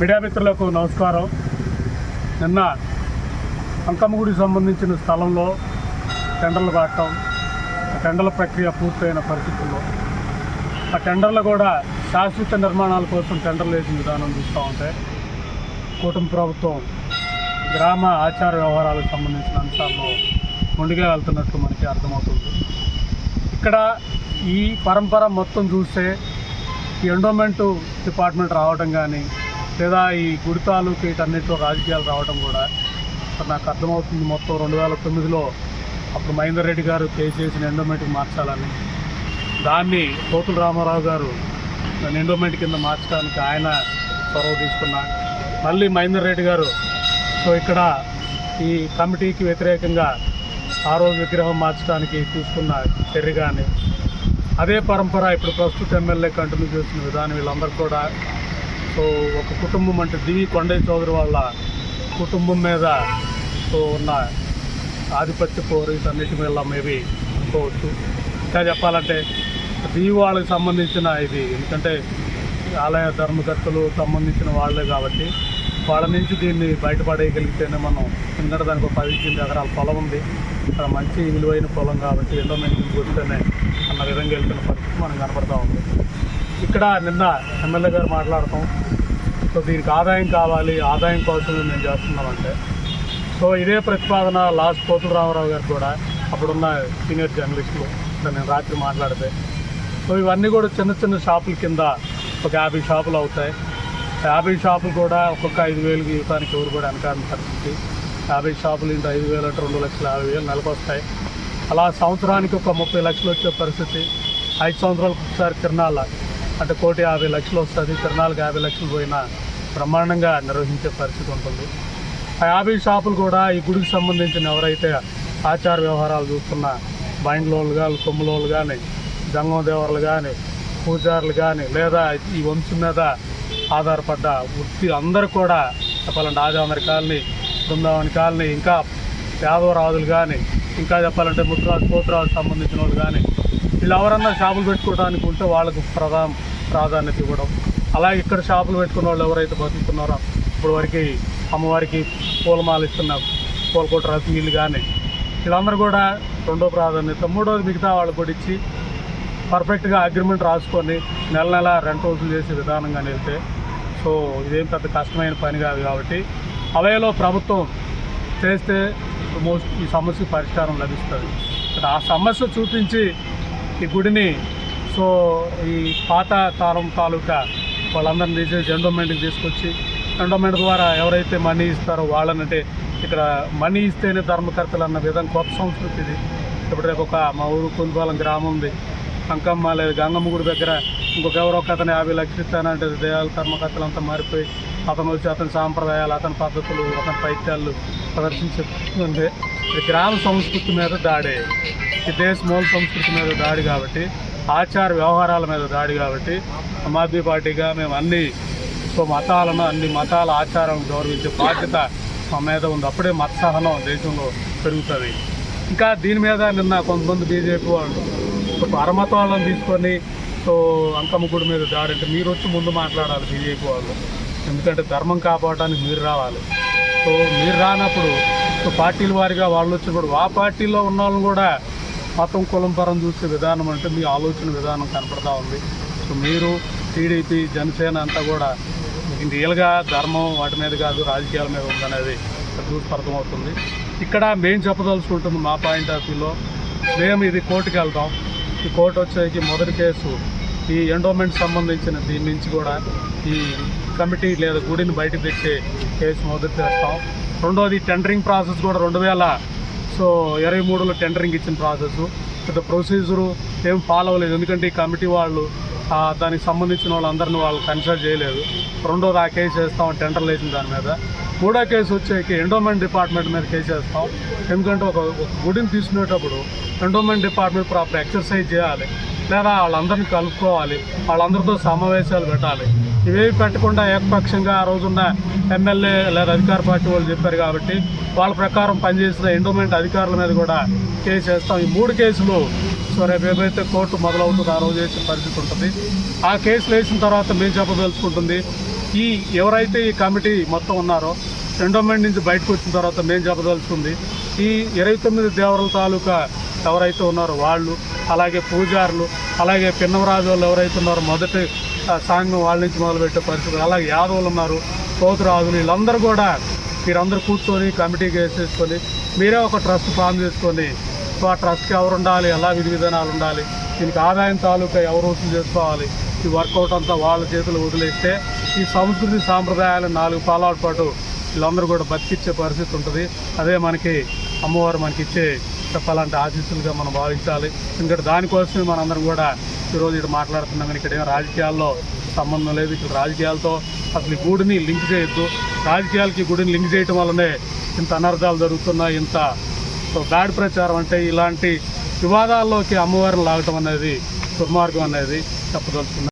Media మిత్రులకు నమస్కారం. నిన్న అంకమ్మగుడికి సంబంధించిన స్థలంలో టెండర్లు కావటం ఆ టెండర్ల ప్రక్రియ పూర్తయిన పరిస్థితుల్లో ఆ టెండర్లు కూడా శాశ్వత నిర్మాణాల కోసం టెండర్లు వేసిన విధానం చూస్తూ ఉంటే కూటమి ప్రభుత్వం గ్రామ ఆచార వ్యవహారాలకు సంబంధించిన అంశాల్లో ముందుగా వెళ్తున్నట్లు మనకి అర్థమవుతుంది. ఇక్కడ ఈ పరంపర మొత్తం చూస్తే ఈ ఎండోమెంట్ డిపార్ట్మెంట్ రావడం కానీ లేదా ఈ గుడి తాలూకు వీటన్నిటిలో రాజకీయాలు రావడం కూడా నాకు అర్థమవుతుంది మొత్తం రెండు వేల తొమ్మిదిలో అప్పుడు మహేందర్ రెడ్డి గారు కేసు చేసిన ఎండోమెంట్కి మార్చాలని. దాన్ని పోతుల రామారావు గారు దాన్ని ఎండోమెంట్ కింద మార్చడానికి ఆయన చొరవ తీసుకున్నారు. మళ్ళీ మహేందర్ రెడ్డి గారు సో ఇక్కడ ఈ కమిటీకి వ్యతిరేకంగా ఆ రోజు విగ్రహం మార్చడానికి తీసుకున్న చర్య కానీ అదే పరంపర ఇప్పుడు ప్రస్తుత ఎమ్మెల్యే కంటిన్యూ చేస్తున్న విధానం వీళ్ళందరూ కూడా సో ఒక కుటుంబం అంటే దివి కొండయ్య చౌదరి వాళ్ళ కుటుంబం మీద సో ఉన్న ఆధిపత్య పోరు వీటన్నిటి మీద మేబీ అనుకోవచ్చు. ఇంకా చెప్పాలంటే దివి వాళ్ళకి సంబంధించిన ఇది ఎందుకంటే ఆలయ ధర్మకర్తలు సంబంధించిన వాళ్ళే కాబట్టి వాళ్ళ నుంచి దీన్ని బయటపడేయగలిగితేనే మనం ఎందుకంటే దానికి ఒక పది ఎనిమిది ఎకరాల పొలం ఉంది. అక్కడ మంచి విలువైన పొలం కాబట్టి ఎండోమెంట్ వస్తేనే అన్న విధంగా వెళ్తున్న పరిస్థితి మనం కనపడతా ఉంది. ఇక్కడ నిన్న ఎమ్మెల్యే గారు మాట్లాడతాం సో దీనికి ఆదాయం కావాలి ఆదాయం కోసం మేము చేస్తున్నామంటే. సో ఇదే ప్రతిపాదన లాస్ట్ పోతుల రామారావు గారు కూడా అప్పుడున్న సీనియర్ జర్నలిస్టులు నేను రాత్రి మాట్లాడితే. సో ఇవన్నీ కూడా చిన్న చిన్న షాపుల కింద ఒక యాభై షాపులు అవుతాయి. యాభై షాపులు కూడా ఒక్కొక్క ఐదు వేలకి ఇవ్వడానికి ఎవరు కూడా వెనకాడిన పరిస్థితి. యాభై షాపులు ఇంత ఐదు వేలు అంటే రెండు లక్షల యాభై వేలు నెలకు వస్తాయి. అలా సంవత్సరానికి ఒక ముప్పై లక్షలు వచ్చే పరిస్థితి. ఐదు సంవత్సరాలకు ఒకసారి తిరణాల అంటే కోటి యాభై లక్షలు వస్తుంది తిరణాలకు యాభై లక్షలు పోయినా బ్రహ్మాండంగా నిర్వహించే పరిస్థితి ఉంటుంది. ఆ యాభై షాపులు కూడా ఈ గుడికి సంబంధించిన ఎవరైతే ఆచార వ్యవహారాలు చూస్తున్న బైండ్లోళ్ళు కానీ కొమ్ములోళ్ళు కానీ జంగమదేవర్లు కానీ పూజారులు కానీ లేదా ఈ వంశం మీద ఆధారపడ్డ వృత్తి అందరూ కూడా చెప్పాలంటే ఆదివారి కాలనీ బృందావని కాలనీ ఇంకా యాదవరాజులు కానీ ఇంకా చెప్పాలంటే ముద్రాజు పోతురాజు సంబంధించిన వాళ్ళు కానీ వీళ్ళు ఎవరన్నా షాపులు పెట్టుకోవడానికి ఉంటే వాళ్ళకు ప్రధాన. ప్రాధాన్యత ఇవ్వడం. అలాగే ఇక్కడ షాపులు పెట్టుకున్న వాళ్ళు ఎవరైతే బతుకుతున్నారో ఇప్పుడు వరకు అమ్మవారికి పూలమాలు ఇస్తున్నారు పూలకోట రసగిళ్ళు కానీ వీళ్ళందరూ కూడా రెండో ప్రాధాన్యత. మూడోది మిగతా వాళ్ళు కూడా ఇచ్చి పర్ఫెక్ట్గా అగ్రిమెంట్ రాసుకొని నెల నెల రెంట్ వసూలు చేసే విధానంగా వెళ్తే సో ఇదేం పెద్ద కష్టమైన పని కాదు కాబట్టి అవయలో ప్రభుత్వం చేస్తే మోస్ట్ ఈ సమస్యకు పరిష్కారం లభిస్తుంది. ఆ సమస్య చూపించి ఈ గుడిని సో ఈ పాత తారం తాలూకా వాళ్ళందరిని తీసేసి ఎండోమెంట్కి తీసుకొచ్చి ఎండోమెంట్ ద్వారా ఎవరైతే మనీ ఇస్తారో వాళ్ళనంటే ఇక్కడ మనీ ఇస్తేనే ధర్మకర్తలు అన్న విధం కొత్త సంస్కృతి ఇది. ఇప్పుడు రేపు ఒక మా ఊరు కుందుపాలెం గ్రామం ఉంది. అంకమ్మ లేదు గంగమ్మ గుడి దగ్గర ఇంకొక ఎవరో ఒక అతను యాభై లక్షలు ఇస్తానంటే దేవాల ధర్మకర్తలు అంతా మారిపోయి అతను వచ్చి అతని సాంప్రదాయాలు అతని పద్ధతులు అతని పైత్యాలు ప్రదర్శించుకుంటే ఇది గ్రామ సంస్కృతి మీద దాడే. ఈ దేశ మూల సంస్కృతి మీద దాడి కాబట్టి ఆచార వ్యవహారాల మీద దాడి కాబట్టి సమాధి పార్టీగా మేము అన్ని సో మతాలను అన్ని మతాల ఆచారాలను గౌరవించే బాధ్యత మా మీద ఉంది. అప్పుడే మత సహనం దేశంలో పెరుగుతుంది. ఇంకా దీని మీద నిన్న కొంతమంది బీజేపీ వాళ్ళు పరమతాలను తీసుకొని సో అంకమ్మ గుడి మీద దాడి అంటే మీరు వచ్చి ముందు మాట్లాడాలి బీజేపీ వాళ్ళు. ఎందుకంటే ధర్మం కాపాడడానికి మీరు రావాలి. సో మీరు రానప్పుడు సో పార్టీల వారిగా వాళ్ళు వచ్చినప్పుడు ఆ పార్టీలో ఉన్న వాళ్ళని కూడా మతం కులం పరం చూసే విధానం అంటే మీ ఆలోచన విధానం కనపడతా ఉంది. సో మీరు టీడీపీ జనసేన అంతా కూడా రియల్గా ధర్మం వాటి మీద కాదు రాజకీయాల మీద ఉందనేది చూసి అర్థమవుతుంది. ఇక్కడ మేము చెప్పదలుచుకుంటుంది మా పాయింట్ ఆఫ్ వ్యూలో మేము ఇది కోర్టుకి వెళ్తాం. ఈ కోర్టు వచ్చేకి మొదటి కేసు ఈ ఎండోమెంట్ సంబంధించిన దీని నుంచి కూడా ఈ కమిటీ లేదా గుడిని బయటకు తెచ్చే కేసు మొదటి చేస్తాం రెండోది టెండరింగ్ ప్రాసెస్ కూడా రెండు వేల సో ఇరవై మూడులో టెండరింగ్ ఇచ్చిన ప్రాసెస్. పెద్ద ప్రొసీజరు ఏం ఫాలో అవ్వలేదు. ఎందుకంటే ఈ కమిటీ వాళ్ళు దానికి సంబంధించిన వాళ్ళందరిని వాళ్ళు కన్సల్ట్ చేయలేదు. రెండోది ఆ కేసు వేస్తాం టెండర్లు వేసిన దాని మీద. మూడో కేసు వచ్చేకి ఎండోమెంట్ డిపార్ట్మెంట్ మీద కేసు వేస్తాం. ఎందుకంటే ఒక గుడిని తీసుకునేటప్పుడు ఎండోమెంట్ డిపార్ట్మెంట్ ప్రాపర్ ఎక్సర్సైజ్ చేయాలి. లేదా వాళ్ళందరినీ కలుపుకోవాలి. వాళ్ళందరితో సమావేశాలు పెట్టాలి. ఇవేవి పెట్టకుండా ఏకపక్షంగా ఆ రోజున్న ఎమ్మెల్యే లేదా అధికార పార్టీ వాళ్ళు చెప్పారు కాబట్టి వాళ్ళ ప్రకారం పనిచేసిన ఎండోమెంట్ అధికారుల మీద కూడా కేసు వేస్తాం. ఈ మూడు కేసులు సో రేపు ఏదైతే కోర్టు మొదలవుతుందో ఆ రోజు వేసిన పరిస్థితి ఉంటుంది. ఆ కేసులు వేసిన తర్వాత మేము చెప్పదలుచుకుంటుంది ఈ ఎవరైతే ఈ కమిటీ మొత్తం ఉన్నారో ఎండోమెంట్ నుంచి బయటకు వచ్చిన తర్వాత మేము చెప్పదలుచుకుంది ఈ ఇరవై తొమ్మిది దేవరల తాలూకా ఎవరైతే ఉన్నారో వాళ్ళు అలాగే పూజారులు అలాగే పిన్నవరాజు వాళ్ళు ఎవరైతే ఉన్నారో మొదటి సాంగం వాళ్ళ నుంచి మొదలుపెట్టే పరిస్థితులు. అలాగే యాదవులు ఉన్నారు కోతురాజులు వీళ్ళందరూ కూడా మీరందరూ కూర్చొని కమిటీకి వేసేసుకొని మీరే ఒక ట్రస్ట్ ఫామ్ చేసుకొని ఆ ట్రస్ట్కి ఎవరు ఉండాలి ఎలా విధి విధానాలు ఉండాలి దీనికి ఆదాయం తాలూకా ఎవరు వసూలు చేసుకోవాలి ఈ వర్కౌట్ అంతా వాళ్ళ చేతులు వదిలేస్తే ఈ సంస్కృతి సాంప్రదాయాలు నాలుగు పాలాల పాటు వీళ్ళందరూ కూడా బతికిచ్చే పరిస్థితి ఉంటుంది. అదే మనకి అమ్మవారు మనకిచ్చే చెప్పాలంటే ఆశీస్సులుగా మనం భావించాలి. ఎందుకంటే దానికోసమే మనందరం కూడా ఈరోజు ఇక్కడ మాట్లాడుతున్నాం. కానీ ఇక్కడ ఏం రాజకీయాల్లో సంబంధం లేదు. ఇక్కడ రాజకీయాలతో అసలు ఈ గుడిని లింక్ చేయొద్దు. రాజకీయాలకి గుడిని లింక్ చేయటం వల్లనే ఇంత అనర్థాలు జరుగుతున్నాయి. ఇంత బ్యాడ్ ప్రచారం అంటే ఇలాంటి వివాదాల్లోకి అమ్మవారిని లాగటం అనేది దుర్మార్గం అనేది చెప్పదలుచుకున్నాను